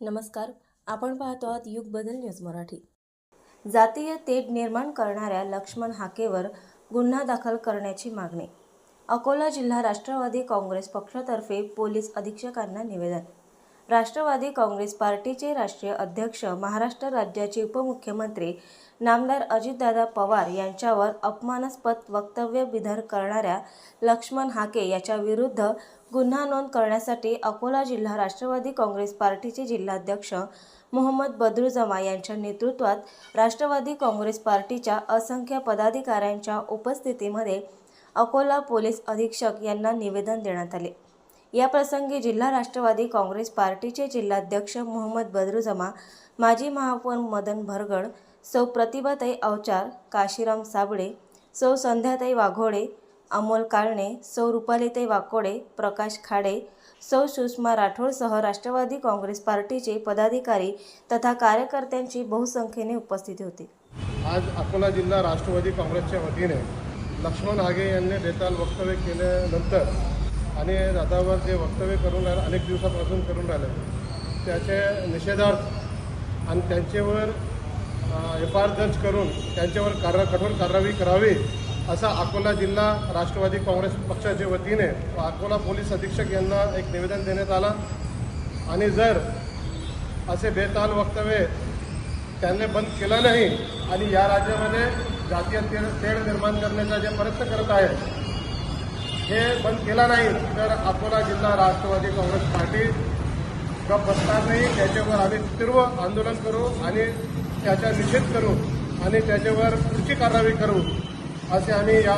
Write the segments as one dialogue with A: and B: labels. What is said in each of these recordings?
A: नमस्कार आपण पाहतो आहात युग बदल न्यूज मराठी. जातीय तेढ निर्माण करणाऱ्या लक्ष्मण हाकेवर गुन्हा दाखल करण्याची मागणी. अकोला जिल्हा राष्ट्रवादी काँग्रेस पक्षातर्फे पोलीस अधीक्षकांना निवेदन राष्ट्रवादी काँग्रेस पार्टीचे राष्ट्रीय अध्यक्ष महाराष्ट्र राज्याचे उपमुख्यमंत्री नामदार अजितदादा पवार यांच्यावर अपमानास्पद वक्तव्य विधर करणाऱ्या लक्ष्मण हाके याच्या विरुद्ध गुन्हा नोंद करण्यासाठी अकोला जिल्हा राष्ट्रवादी काँग्रेस पार्टीचे जिल्हाध्यक्ष मोहम्मद बदरुजमा यांच्या नेतृत्वात राष्ट्रवादी काँग्रेस पार्टीच्या असंख्य पदाधिकाऱ्यांच्या उपस्थितीमध्ये अकोला पोलीस अधीक्षक यांना निवेदन देण्यात आले. याप्रसंगी जिल्हा राष्ट्रवादी काँग्रेस पार्टीचे जिल्हाध्यक्ष मोहम्मद बदरुजमा माजी महापौर मदन भरगड सौ प्रतिभाताई अवचार काशीराम साबळे सौ संध्याताई वाघोडे अमोल काळणे सौ रुपालीताई वाकोडे प्रकाश खाडे सौ सुषमा राठोडसह राष्ट्रवादी काँग्रेस पार्टीचे पदाधिकारी तथा कार्यकर्त्यांची बहुसंख्येने उपस्थिती होती.
B: आज अकोला जिल्हा राष्ट्रवादी काँग्रेसच्या वतीने लक्ष्मण हागे यांनी बेताल वक्तव्य केल्यानंतर आणि दादावर जे वक्तव्य करून राहिलं अनेक दिवसापासून करून राहिलं त्याचे निषेधार्थ आणि त्यांच्यावर एफ आर दर्ज करून त्यांच्यावर कार कठोर कारवाई करावी असा अकोला जिल्हा राष्ट्रवादी काँग्रेस पक्षाच्या वतीने अकोला पोलीस अधीक्षक यांना एक निवेदन देण्यात आलं. आणि जर असे बेताल वक्तव्य त्यांनी बंद केलं नाही आणि या राज्यामध्ये जातीय तेढ निर्माण करण्याचा जे प्रयत्न करत आहे हे बंद केला नाही तर अकोला जिल्हा राष्ट्रवादी काँग्रेस पार्टी गप बसणार नाही. त्याच्यावर आम्ही तीव्र आंदोलन करू आणि त्याचा निषेध करू आणि त्याच्यावर पुढची कारवाई करू असे आम्ही या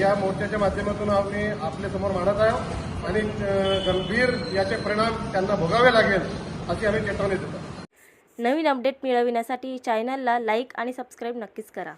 B: या मोर्चाच्या माध्यमातून आम्ही आपल्यासमोर मांडत आहोत. आणि गंभीर याचे परिणाम त्यांना भोगावे लागेल अशी आम्ही चेतावणी देतो.
A: नवीन अपडेट मिळविण्यासाठी चॅनलला लाईक आणि सबस्क्राईब नक्कीच करा.